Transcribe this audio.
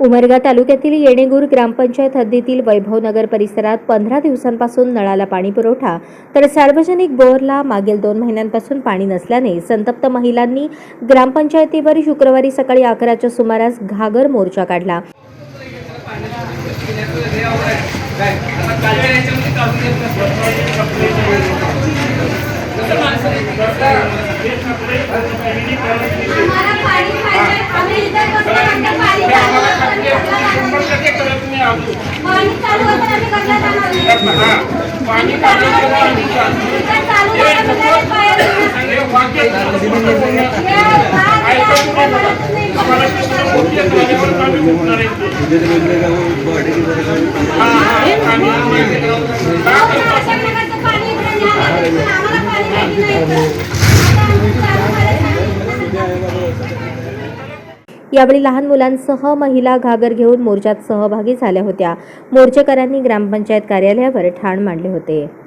उमरगा तालुक्यातील येणेगूर ग्रामपंचायत हद्दीतील वैभवनगर परिसरात पंधरा दिवसांपासून नळाला पाणी पुरवठा तर सार्वजनिक बोअरला मागील दोन महिन्यांपासून पाणी नसल्याने संतप्त महिलांनी ग्रामपंचायतीवर शुक्रवारी सकाळी अकराच्या सुमारास घागर मोर्चा काढला. पाणी यावेळी लहान मुलांसह महिला घागर घेऊन मोर्चात सहभागी झाल्या होत्या. मोर्चेकऱ्यांनी ग्रामपंचायत कार्यालयावर ठाण मांडले होते.